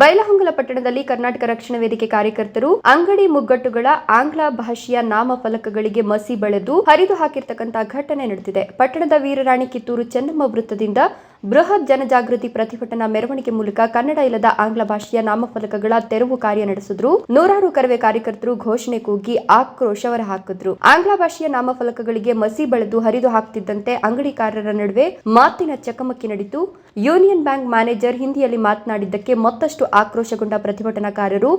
ಬೈಲಹೊಂಗಲ ಪಟ್ಟಣದಲ್ಲಿ ಕರ್ನಾಟಕ ರಕ್ಷಣಾ ವೇದಿಕೆ ಕಾರ್ಯಕರ್ತರು ಅಂಗಡಿ ಮುಗ್ಗಟ್ಟುಗಳ ಆಂಗ್ಲ ಭಾಷೆಯ ನಾಮಫಲಕಗಳಿಗೆ ಮಸಿ ಬಳೆದು ಹರಿದು ಹಾಕಿರ್ತಕ್ಕಂತಹ ಘಟನೆ ನಡೆದಿದೆ. ಪಟ್ಟಣದ ವೀರರಾಣಿ ಕಿತ್ತೂರು ಚೆನ್ನಮ್ಮ ವೃತ್ತದಿಂದ ಬೃಹತ್ ಜನಜಾಗೃತಿ ಪ್ರತಿಭಟನಾ ಮೆರವಣಿಗೆ ಮೂಲಕ ಕನ್ನಡ ಇಲ್ಲದ ಆಂಗ್ಲ ಭಾಷೆಯ ನಾಮಫಲಕಗಳ ತೆರವು ಕಾರ್ಯ ನಡೆಸಿದ್ರು. ನೂರಾರು ಕರವೇ ಕಾರ್ಯಕರ್ತರು ಘೋಷಣೆ ಕೂಗಿ ಆಕ್ರೋಶ ಹೊರಹಾಕಿದ್ರು. ಆಂಗ್ಲ ಭಾಷೆಯ ನಾಮಫಲಕಗಳಿಗೆ ಮಸಿ ಬಳೆದು ಹರಿದು ಹಾಕ್ತಿದ್ದಂತೆ ಅಂಗಡಿಕಾರರ ನಡುವೆ ಮಾತಿನ ಚಕಮಕಿ ನಡೆಯಿತು ಯೂನಿಯನ್ ಬ್ಯಾಂಕ್ ಮ್ಯಾನೇಜರ್ ಹಿಂದಿಯಲ್ಲಿ ಮಾತನಾಡಿದ್ದಕ್ಕೆ ಮತ್ತಷ್ಟು ಆಕ್ರೋಶಗೊಂಡ ಪ್ರತಿಭಟನಾಕಾರರು,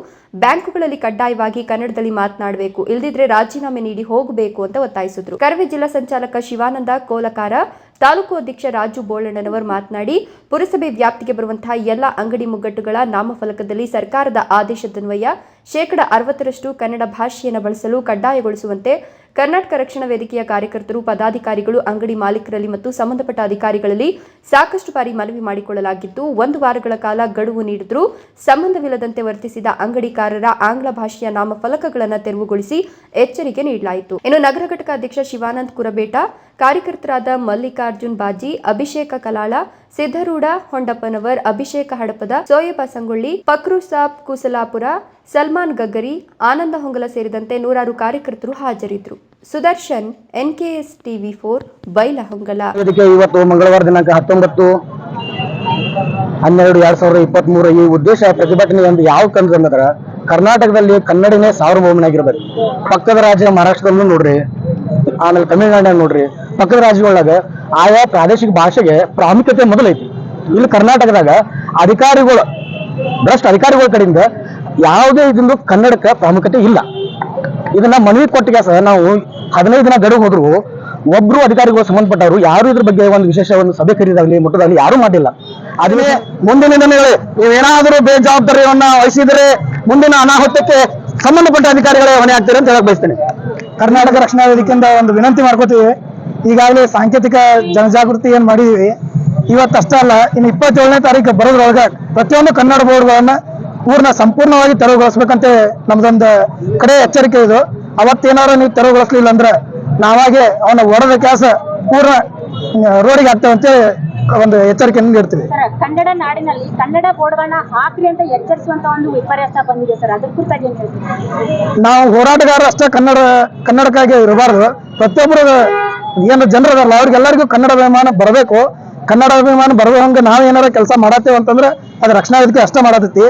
ಬ್ಯಾಂಕುಗಳಲ್ಲಿ ಕಡ್ಡಾಯವಾಗಿ ಕನ್ನಡದಲ್ಲಿ ಮಾತನಾಡಬೇಕು, ಇಲ್ದಿದ್ರೆ ರಾಜೀನಾಮೆ ನೀಡಿ ಹೋಗಬೇಕು ಅಂತ ಒತ್ತಾಯಿಸಿದ್ರು. ಕರವೇ ಜಿಲ್ಲಾ ಸಂಚಾಲಕ ಶಿವಾನಂದ ಕೋಲಕಾರ ತಾಲೂಕು ಅಧ್ಯಕ್ಷ ರಾಜು ಬೋಳಣ್ಣನವರು ಮಾತನಾಡಿ ಪುರಸಭೆ ವ್ಯಾಪ್ತಿಗೆ ಬರುವಂತಹ ಎಲ್ಲ ಅಂಗಡಿ ಮುಗ್ಗಟ್ಟುಗಳ ನಾಮಫಲಕದಲ್ಲಿ ಸರ್ಕಾರದ ಆದೇಶದನ್ವಯ ಶೇಕಡ ಅರವತ್ತರಷ್ಟು ಕನ್ನಡ ಭಾಷೆಯನ್ನು ಬಳಸಲು ಕಡ್ಡಾಯಗೊಳಿಸುವಂತೆ ಕರ್ನಾಟಕ ರಕ್ಷಣಾ ವೇದಿಕೆಯ ಕಾರ್ಯಕರ್ತರು, ಪದಾಧಿಕಾರಿಗಳು, ಅಂಗಡಿ ಮಾಲೀಕರಲ್ಲಿ ಮತ್ತು ಸಂಬಂಧಪಟ್ಟ ಅಧಿಕಾರಿಗಳಲ್ಲಿ ಸಾಕಷ್ಟು ಬಾರಿ ಮನವಿ ಮಾಡಿಕೊಳ್ಳಲಾಗಿದ್ದು ಒಂದು ವಾರಗಳ ಕಾಲ ಗಡುವು ನೀಡಿದ್ರೂ ಸಂಬಂಧವಿಲ್ಲದಂತೆ ವರ್ತಿಸಿದ ಅಂಗಡಿಕಾರರ ಆಂಗ್ಲ ಭಾಷೆಯ ನಾಮಫಲಕಗಳನ್ನು ತೆರವುಗೊಳಿಸಿ ಎಚ್ಚರಿಕೆ ನೀಡಲಾಯಿತು. ಇನ್ನು ನಗರ ಘಟಕ ಅಧ್ಯಕ್ಷ ಶಿವಾನಂದ್ ಕುರಬೇಟ, ಕಾರ್ಯಕರ್ತರಾದ ಮಲ್ಲಿಕಾರ್ಜುನ್ ಬಾಜಿ, ಅಭಿಷೇಕ ಕಲಾಳ ಸಿದ್ದರೂಢ ಹೊಂಡಪ್ಪನವರ್, ಅಭಿಷೇಕ ಹಡಪದ ಸೋಯಬ ಸಂಗೊಳ್ಳಿ, ಫಕ್ರು ಸಾಬ್ ಕುಸಲಾಪುರ ಸಲ್ಮಾನ್ ಗಗ್ಗರಿ, ಆನಂದ ಹೊಂಗಲ ಸೇರಿದಂತೆ ನೂರಾರು ಕಾರ್ಯಕರ್ತರು ಹಾಜರಿದ್ದರು. Sudarshan, NKS TV four, Bailhongal. ಇವತ್ತು ಮಂಗಳವಾರ ದಿನಾಂಕ ಹತ್ತೊಂಬತ್ತು ಹನ್ನೆರಡು ಎರಡ್ ಸಾವಿರದ ಇಪ್ಪತ್ತ್ ಮೂರು ಈ ಉದ್ದೇಶ ಪ್ರತಿಭಟನೆ ಒಂದು ಯಾವ ಕಂಡು ಅಂದ್ರ ಕರ್ನಾಟಕದಲ್ಲಿ ಕನ್ನಡನೇ ಸಾರ್ವಭೌಮನಾಗಿರ್ಬೇಕು. ಪಕ್ಕದ ರಾಜ್ಯ ಮಹಾರಾಷ್ಟ್ರದಲ್ಲೂ ನೋಡ್ರಿ, ಆಮೇಲೆ ತಮಿಳುನಾಡಿನಾಗ ನೋಡ್ರಿ, ಪಕ್ಕದ ರಾಜ್ಯಗಳಾಗ ಆಯಾ ಪ್ರಾದೇಶಿಕ ಭಾಷೆಗೆ ಪ್ರಾಮುಖ್ಯತೆ ಮೊದಲೈತಿ. ಇಲ್ಲಿ ಕರ್ನಾಟಕದಾಗ ಅಧಿಕಾರಿಗಳು, ಭ್ರಷ್ಟ ಅಧಿಕಾರಿಗಳ ಕಡೆಯಿಂದ ಯಾವುದೇ ಇದೊಂದು ಕನ್ನಡಕ್ಕೆ ಪ್ರಾಮುಖ್ಯತೆ ಇಲ್ಲ. ಇದನ್ನ ಮನವಿ ಕೊಟ್ಟಿಗೆ ಸಹ ನಾವು ಹದಿನೈದು ದಿನ ಗಡುವು ಹೋದ್ರು ಒಬ್ರು ಅಧಿಕಾರಿಗಳು ಸಂಬಂಧಪಟ್ಟವರು ಯಾರು ಇದ್ರ ಬಗ್ಗೆ ಒಂದು ವಿಶೇಷ ಒಂದು ಸಭೆ ಕರೀದಾಗ್ಲಿ ಮುಟ್ಟದಾಗ್ಲಿ ಯಾರು ಮಾಡಿಲ್ಲ. ಅದನ್ನೇ ಮುಂದಿನ ದಿನಗಳು ನೀವೇನಾದರೂ ಬೇಜವಾಬ್ದಾರಿಯನ್ನ ವಹಿಸಿದರೆ ಮುಂದಿನ ಅನಾಹುತಕ್ಕೆ ಸಂಬಂಧಪಟ್ಟ ಅಧಿಕಾರಿಗಳೇ ಹೊಣೆ ಆಗ್ತಾರೆ ಅಂತ ಹೇಳಕ್ ಬಯಸ್ತೇನೆ. ಕರ್ನಾಟಕ ರಕ್ಷಣಾ ವೇದಿಕೆಯಿಂದ ಒಂದು ವಿನಂತಿ ಮಾಡ್ಕೋತೀವಿ. ಈಗಾಗಲೇ ಸಾಂಕೇತಿಕ ಜನಜಾಗೃತಿ ಏನ್ ಮಾಡಿದೀವಿ ಇವತ್ತಷ್ಟೇ ಅಲ್ಲ ಇನ್ನು ಇಪ್ಪತ್ತೇಳನೇ ತಾರೀಕು ಬರೋದ್ರೊಳಗ ಪ್ರತಿಯೊಂದು ಕನ್ನಡ ಬೋರ್ಡ್ಗಳನ್ನ ಊರ್ನ ಸಂಪೂರ್ಣವಾಗಿ ತೆರವುಗೊಳಿಸ್ಬೇಕಂತ ನಮ್ದೊಂದು ಕಡೆ ಎಚ್ಚರಿಕೆ ಇದು. ಅವತ್ತೇನಾರ ನೀವು ತೆರವುಗೊಳಿಸ್ಲಿಲ್ಲ ಅಂದ್ರೆ ನಾವಾಗೆ ಅವನ ಹೊಡೆದ ಕೆಲಸ ಪೂರ್ಣ ರೋಡಿಗೆ ಆಗ್ತೇವೆ ಅಂತ ಒಂದು ಎಚ್ಚರಿಕೆಯನ್ನು ನೀಡ್ತೀವಿ ಕನ್ನಡ ನಾಡಿನಲ್ಲಿ ಕನ್ನಡ ಬೋರ್ಡ್ಗಳನ್ನ ಹಾಕ್ರಿ ಅಂತ ಎಚ್ಚರಿಸುವಂತ ಒಂದು ವಿಪರ್ಯಾಸ ಬಂದಿದೆ ಸರ್. ಅದ್ರ ಕುರಿತಾಗಿ ಏನ್ ಹೇಳ್ತೀವಿ ನಾವು ಹೋರಾಟಗಾರ ಅಷ್ಟೇ ಕನ್ನಡ ಕನ್ನಡಕ್ಕಾಗಿ ಇರಬಾರ್ದು. ಪ್ರತಿಯೊಬ್ಬರು ಏನು ಜನರದಾರಲ್ಲ ಅವ್ರಿಗೆಲ್ಲರಿಗೂ ಕನ್ನಡ ಅಭಿಮಾನ ಬರಬೇಕು. ಕನ್ನಡ ಅಭಿಮಾನ ಬರಬೇಕು ಹಂಗೆ ನಾವ್ ಏನಾರ ಕೆಲಸ ಮಾಡತ್ತೇವೆ ಅಂತಂದ್ರೆ ಅದು ರಕ್ಷಣಾ ವೇದಿಕೆ ಅಷ್ಟೇ ಮಾಡತೈತಿ